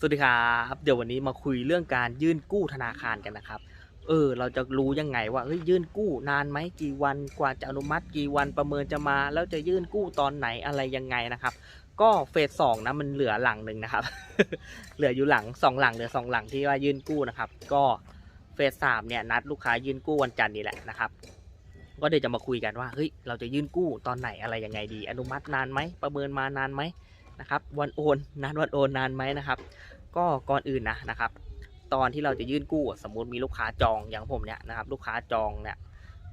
สวัสดีครับเดี๋ยววันนี้มาคุยเรื่องการยื่นกู้ธนาคารกันนะครับ เออ เราจะรู้ยังไงว่าเฮ้ยยื่นกู้นานไหมกี่วันกว่าจะอนุมัติกี่วันประเมินจะมา แล้วจะยื่นกู้ตอนไหนอะไรยังไงนะครับ ก็เฟสสองนะมันเหลือหลังหนึ่งนะครับ เหลืออยู่หลังสองหลังเหลือสองหลังที่ว่ายื่นกู้นะครับ ก็เฟสสามเนี่ยนัดลูกค้ายื่นกู้วันจันทร์นี่แหละนะครับ ก็เดี๋ยวจะมาคุยกันว่าเฮ้ยเราจะยื่นกู้ตอนไหนอะไรยังไงดี อนุมัตินานไหมประเมินมานานไหม นะครับวันโอนนานวันโอนนานไหมนะครับ ก็ก่อนอื่นนะนะครับ ตอนที่เราจะยื่นกู้สมมุติมีลูกค้าจองอย่างผมเนี่ยนะครับลูกค้าจองเนี่ย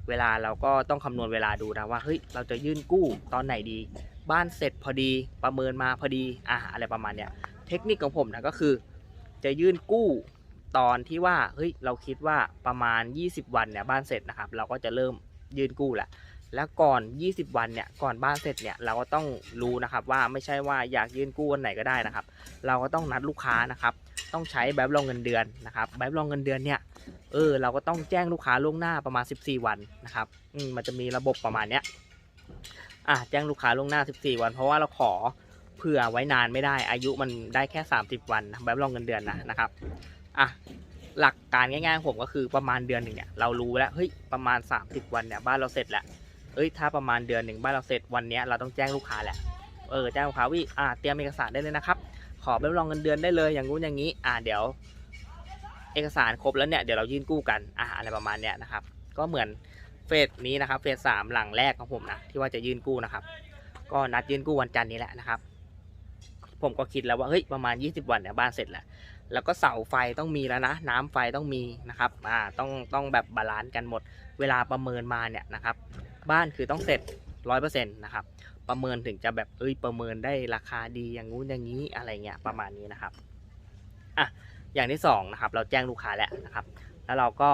เวลาเราก็ต้องคำนวณเวลาดูนะว่าเฮ้ยเราจะยื่นกู้ตอนไหนดี บ้านเสร็จพอดีประเมินมาพอดีอ่าอะไรประมาณเนี้ยเทคนิคของผมนะก็คือ จะยื่นกู้ตอนที่ว่าเฮ้ยเราคิดว่าประมาณ 20 วันเนี่ยบ้านเสร็จนะครับ เราก็จะเริ่มยื่นกู้แหละ แล้วก่อน 20 วันเนี่ยก่อนบ้านเสร็จเนี่ยเราก็ต้องรู้นะครับว่าไม่ใช่ว่าอยากยื่นกู้วันไหนก็ได้นะครับ เราก็ต้องนัดลูกค้านะครับต้องใช้แบบรองเงินเดือนนะครับแบบรองเงินเดือนเนี่ยเออเราก็ต้องแจ้งลูกค้าล่วงหน้าประมาณ 14 วันนะครับอืมมันจะมีระบบประมาณเนี้ยอะแจ้งลูกค้าล่วงหน้า 14 วัน เพราะว่าเราขอเผื่อไว้นานไม่ได้ อายุมันได้แค่ 30 วันนะแบบรองเงินเดือนนะนะครับอะหลักการง่ายๆของผมก็คือประมาณเดือนหนึ่งเนี่ยเรารู้แล้วเฮ้ยประมาณ 30 วันเนี่ยบ้านเราเสร็จแล้ว เอ้ยถ้าประมาณเดือนหนึ่งบ้านเราเสร็จวันนี้เราต้องแจ้งลูกค้าแหละเออแจ้งลูกค้าวิอ่าเตรียมเอกสารได้เลยนะครับ ขอแบบรองเงินเดือนได้เลยอย่างงู้นอย่างนี้ อ่าเดี๋ยว เอกสารครบแล้วเนี่ยเดี๋ยวเรายื่นกู้กันอ่าอะไรประมาณเนี้ยนะครับ ก็เหมือนเฟสนี้นะครับเฟสสามหลังแรกของผมนะที่ว่าจะยื่นกู้นะครับ ก็นัดยื่นกู้วันจันทร์นี้แหละนะครับ ผมก็คิดแล้วว่าเฮ้ยประมาณ 20 วันเนี่ยบ้านเสร็จแล้วแล้วก็เสาไฟต้องมีแล้วนะ น้ำไฟต้องมีนะครับอ่าต้องต้องแบบบาลานซ์กันหมด เวลาประเมินมาเนี่ยนะครับ บ้านคือต้องเสร็จร้อยเปอร์เซ็นต์นะครับประเมินถึงจะแบบเอ้ยประเมินได้ราคาดีอย่างงู้นอย่างนี้อะไรเงี้ยประมาณนี้นะครับอะอย่างที่สองนะครับเราแจ้งลูกค้าแล้วนะครับ แล้วเราก็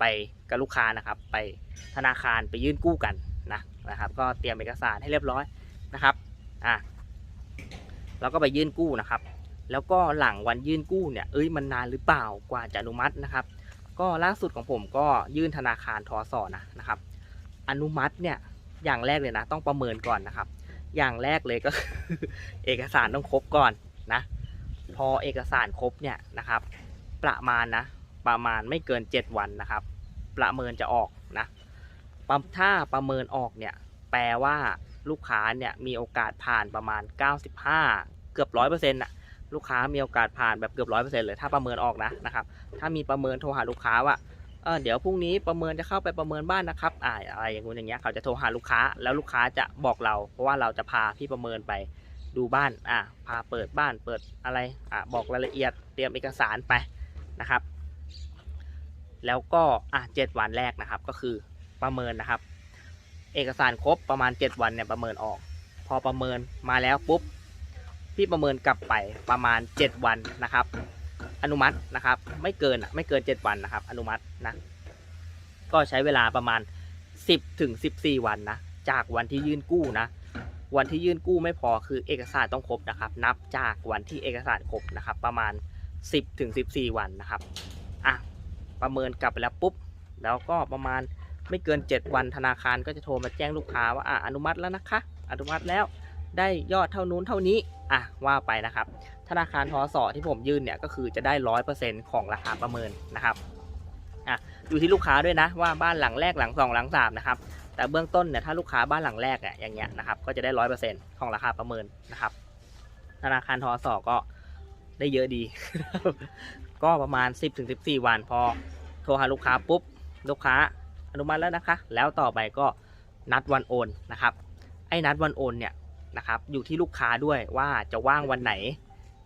ไปกับลูกค้านะครับ ไปธนาคารไปยื่นกู้กันนะนะครับ ก็เตรียมเอกสารให้เรียบร้อยนะครับอะเราก็ไปยื่นกู้นะครับ แล้วก็หลังวันยื่นกู้เนี่ยเอ้ยมันนานหรือเปล่ากว่าจะอนุมัตินะครับ ก็ล่าสุดของผมก็ยื่นธนาคารทอสอนะนะครับ อนุมัติเนี่ยอย่างแรกเลยนะ ต้องประเมินก่อนนะครับ อย่างแรกเลยก็คือเอกสารต้องครบก่อนนะ พอเอกสารครบเนี่ยนะครับ ประมาณนะประมาณไม่เกิน 7 วันนะครับ ประเมินจะออกนะถ้าประเมินออกเนี่ยแปลว่าลูกค้าเนี่ยมีโอกาสผ่านประมาณ 95 เกือบร้อยเปอร์เซ็นต์ะลูกค้ามีโอกาสผ่านแบบเกือบร้อยเปอร์เซ็นต์เลยถ้าประเมินออกนะนะครับ ถ้ามีประเมินโทรหาลูกค้าว่า เออเดี๋ยวพรุ่งนี้ประเมินจะเข้าไปประเมินบ้านนะครับอ่าอะไรอย่างงู้นอย่างเงี้ยเขาจะโทรหาลูกค้าแล้วลูกค้าจะบอกเรา เพราะว่าเราจะพาพี่ประเมินไปดูบ้านอ่าพาเปิดบ้านเปิดอะไรอ่าบอกรายละเอียดเตรียมเอกสารไปนะครับ แล้วก็อะเจ็ดวันแรกนะครับ ก็คือประเมินนะครับ เอกสารครบประมาณ 7 วันเนี่ยประเมินออก พอประเมินมาแล้วปุ๊บพี่ประเมินกลับไปประมาณ 7 วันนะครับ อนุมัตินะครับ ไม่เกินไม่เกิน 7 วันนะครับ อนุมัตินะก็ใช้เวลาประมาณ 10ถึง14 วันนะจากวันที่ยื่นกู้นะ วันที่ยื่นกู้ไม่พอคือเอกสารต้องครบนะครับ นับจากวันที่เอกสารครบนะครับ ประมาณ 10ถึง14 วันนะครับอะประเมินกลับไปแล้วปุ๊บ แล้วก็ประมาณไม่เกิน 7 วันธนาคารก็จะโทรมาแจ้งลูกค้าว่าอะอนุมัติแล้วนะคะ อนุมัติแล้วได้ยอดเท่านู้นเท่านี้อะว่าไปนะครับ ธนาคารทอสอที่ผมยื่นเนี่ยก็คือจะได้ร้อยเปอร์เซ็นของราคาประเมินนะครับอะอยู่ที่ลูกค้าด้วยนะว่าบ้านหลังแรกหลังสองหลังสามนะครับแต่เบื้องต้นเนี่ยถ้าลูกค้าบ้านหลังแรกอะอย่างเงี้ยนะครับก็จะได้ร้อยเปอร์เซ็นของราคาประเมินนะครับ ธนาคารทอสอก็ได้เยอะดี ก็ประมาณ 10-14ถึง14 วันพอโทรหาลูกค้าปุ๊บลูกค้าอนุมัติแล้วนะคะ แล้วต่อไปก็นัดวันโอนนะครับ ไอ้นัดวันโอนเนี่ยนะครับอยู่ที่ลูกค้าด้วยว่าจะว่างวันไหน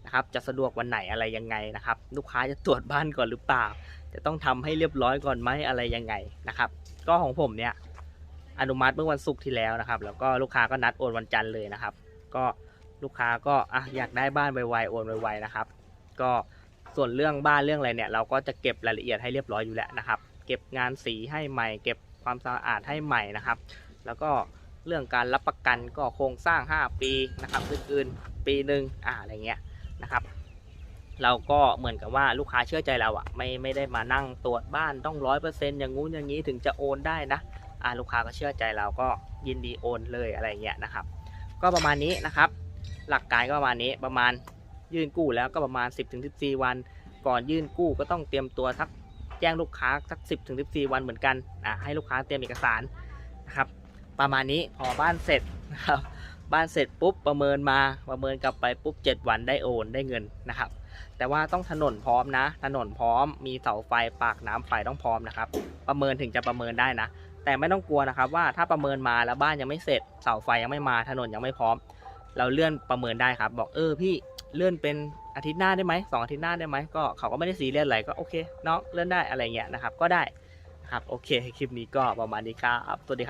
นะครับจะสะดวกวันไหนอะไรยังไงนะครับ ลูกค้าจะตรวจบ้านก่อนหรือเปล่า จะต้องทำให้เรียบร้อยก่อนไหมอะไรยังไงนะครับ ก็ของผมเนี่ยอนุมัติเมื่อวันศุกร์ที่แล้วนะครับ แล้วก็ลูกค้าก็นัดโอนวันจันทร์เลยนะครับ ก็ลูกค้าก็อะอยากได้บ้านไวๆโอนไวๆนะครับ ก็ส่วนเรื่องบ้านเรื่องอะไรเนี่ยเราก็จะเก็บรายละเอียดให้เรียบร้อยอยู่แล้วนะครับ เก็บงานสีให้ใหม่ เก็บความสะอาดให้ใหม่นะครับ แล้วก็เรื่องการรับประกันก็โครงสร้าง 5 ปีนะครับอื่นๆปีหนึ่งอ่าอะไรเงี้ย นะครับ เราก็เหมือนกับว่าลูกค้าเชื่อใจเราอะไม่ไม่ได้มานั่งตรวจบ้านต้องร้อยเปอร์เซ็นต์อย่างงู้นอย่างนี้ถึงจะโอนได้นะอ่าลูกค้าก็เชื่อใจเราก็ยินดีโอนเลยอะไรเงี้ยนะครับ ก็ประมาณนี้นะครับ หลักการก็ประมาณนี้ประมาณยื่นกู้แล้วก็ประมาณ 10-14 วัน ก่อนยื่นกู้ก็ต้องเตรียมตัวทักแจ้งลูกค้าสัก 10-14 วันเหมือนกันอะให้ลูกค้าเตรียมเอกสารนะครับ ประมาณนี้พอบ้านเสร็จนะครับ บ้านเสร็จปุ๊บประเมินมาประเมินกลับไปปุ๊บ 7 วันได้โอนได้เงินนะครับ แต่ว่าต้องถนนพร้อมนะ ถนนพร้อมมีเสาไฟปากน้ำไฟต้องพร้อมนะครับ ประเมินถึงจะประเมินได้นะ แต่ไม่ต้องกลัวนะครับว่าถ้าประเมินมาแล้วบ้านยังไม่เสร็จเสาไฟยังไม่มาถนนยังไม่พร้อม เราเลื่อนประเมินได้ครับ บอกเออพี่เลื่อนเป็นอาทิตย์หน้าได้ไหมสองอาทิตย์หน้าได้ไหมก็เขาก็ไม่ได้ซีเรียสอะไรก็โอเคเนาะเลื่อนได้อะไรเงี้ยนะครับก็ได้ครับโอเคคลิปนี้ก็ประมาณนี้ครับสวัสดีครับ